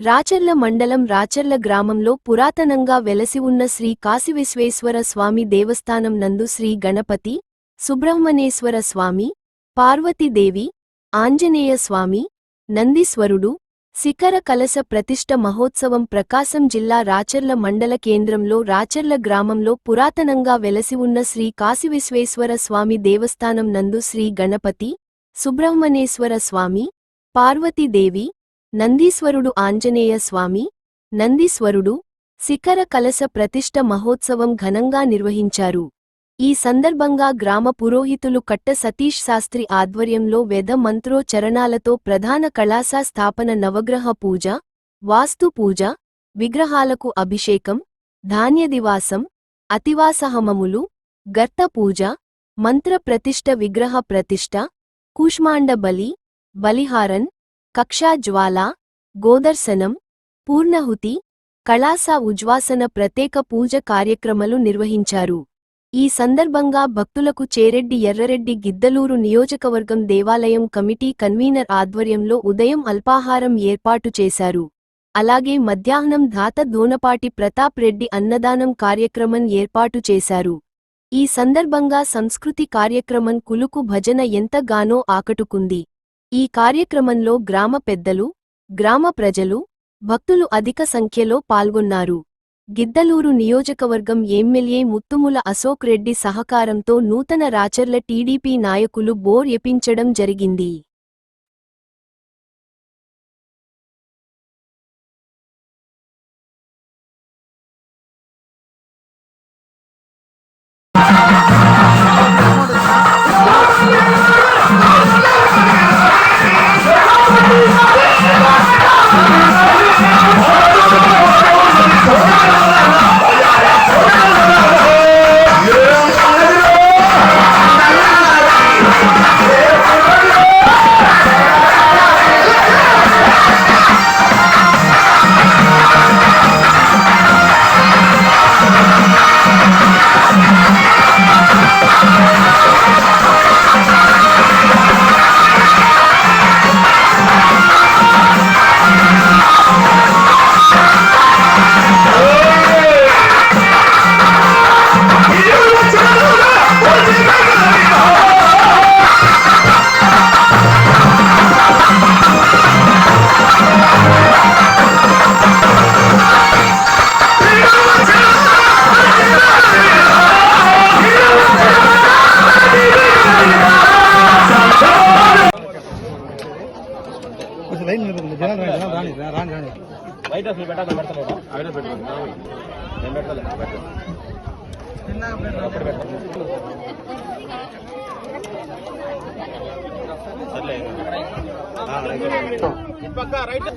రాచర్ల మండలం రాచర్ల గ్రామంలో పురాతనంగా వెలసి ఉన్న శ్రీ కాశీవిశ్వేశ్వర స్వామి దేవస్థానం నందు శ్రీ గణపతి సుబ్రహ్మణ్యేశ్వర స్వామి పార్వతీదేవి ఆంజనేయ స్వామి నందీశ్వరుడు శిఖర కలశ ప్రతిష్ట మహోత్సవం ప్రకాశం జిల్లా రాచర్ల మండల కేంద్రంలో రాచర్ల గ్రామంలో పురాతనంగా వెలసి ఉన్న శ్రీ కాశీవిశ్వేశ్వర స్వామి దేవస్థానం నందు శ్రీ గణపతి సుబ్రహ్మణ్యేశ్వర స్వామి పార్వతీదేవి నందీశ్వరుడు ఆంజనేయ స్వామి నందీశ్వరుడు శిఖర కలశ ప్రతిష్ఠ మహోత్సవం ఘనంగా నిర్వహించారు. ఈ సందర్భంగా గ్రామ పురోహితులు కట్ట సతీష్ శాస్త్రి ఆధ్వర్యంలో వేద మంత్రోచరణాలతో ప్రధాన కళాశా స్థాపన నవగ్రహ పూజ వాస్తు పూజ విగ్రహాలకు అభిషేకం ధాన్యదివాసం అతివాసహమములు గర్త పూజ మంత్ర ప్రతిష్ఠ విగ్రహ ప్రతిష్ఠ కూష్మాండ బలి బలిహారన్ కక్షాజ్వాల గోదర్శనం పూర్ణహుతి కళాసా ఉజ్వాసన ప్రత్యేక పూజ కార్యక్రమాలు నిర్వహించారు. ఈ సందర్భంగా భక్తులకు చేరెడ్డి ఎర్రరెడ్డి గిద్దలూరు నియోజకవర్గం దేవాలయం కమిటీ కన్వీనర్ ఆధ్వర్యంలో ఉదయం అల్పాహారం ఏర్పాటు చేశారు. అలాగే మధ్యాహ్నం ధాత దోనపాటి ప్రతాప్ రెడ్డి అన్నదానం కార్యక్రమం ఏర్పాటు చేశారు. ఈ సందర్భంగా సంస్కృతి కార్యక్రమం కులుకు భజన ఎంతగానో ఆకటుకుంది ఈ కార్యక్రమంలో గ్రామ పెద్దలు గ్రామ ప్రజలు భక్తులు అధిక సంఖ్యలో పాల్గొన్నారు. గిద్దలూరు నియోజకవర్గం ఎమ్మెల్యే ముత్తుముల అశోక్ రెడ్డి సహకారంతో నూతన రాచర్ల టీడీపీ నాయకులు బోర్ ఎపించడం జరిగింది. కొంచెం లైన్ నిలబడండి జనాలు రాండి జనాలు రాండి రాండి రాండి వైట్ అసలు పెట్టాలి పెడతలేదా వైట్ పెట్టండి నేను పెట్టలే పెట్టండి అప్పుడు పెట్టండి సర్లే ఆ, రైట్. ఇటు పక్క రైట్